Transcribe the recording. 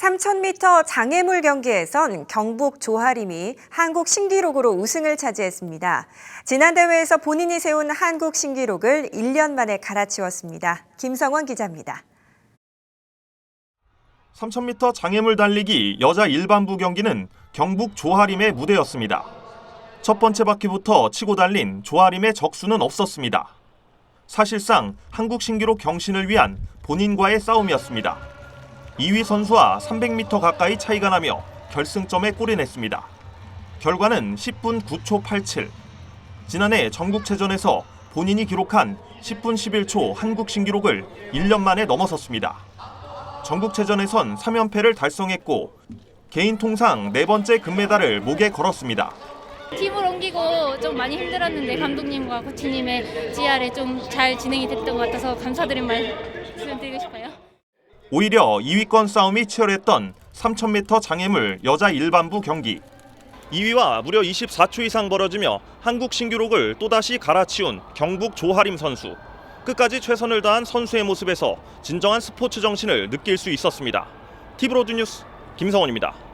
3000m 장애물 경기에선 경북 조하림이 한국 신기록으로 우승을 차지했습니다. 지난 대회에서 본인이 세운 한국 신기록을 1년 만에 갈아치웠습니다. 김성원 기자입니다. 3000m 장애물 달리기 여자 일반부 경기는 경북 조하림의 무대였습니다. 첫 번째 바퀴부터 치고 달린 조하림의 적수는 없었습니다. 사실상 한국 신기록 경신을 위한 본인과의 싸움이었습니다. 2위 선수와 300m 가까이 차이가 나며 결승점에 골인했습니다. 결과는 10분 9초 87. 지난해 전국체전에서 본인이 기록한 10분 11초 한국 신기록을 1년 만에 넘어섰습니다. 전국체전에선 3연패를 달성했고 개인 통상 네 번째 금메달을 목에 걸었습니다. 팀을 옮기고 좀 많이 힘들었는데 감독님과 코치님의 지아래 좀잘 진행이 됐던 것 같아서 감사드린 말씀 드리고 싶어요. 오히려 2위권 싸움이 치열했던 3000m 장애물 여자 일반부 경기. 2위와 무려 24초 이상 벌어지며 한국 신기록을 또다시 갈아치운 경북 조하림 선수. 끝까지 최선을 다한 선수의 모습에서 진정한 스포츠 정신을 느낄 수 있었습니다. 티브로드 뉴스 김성원입니다.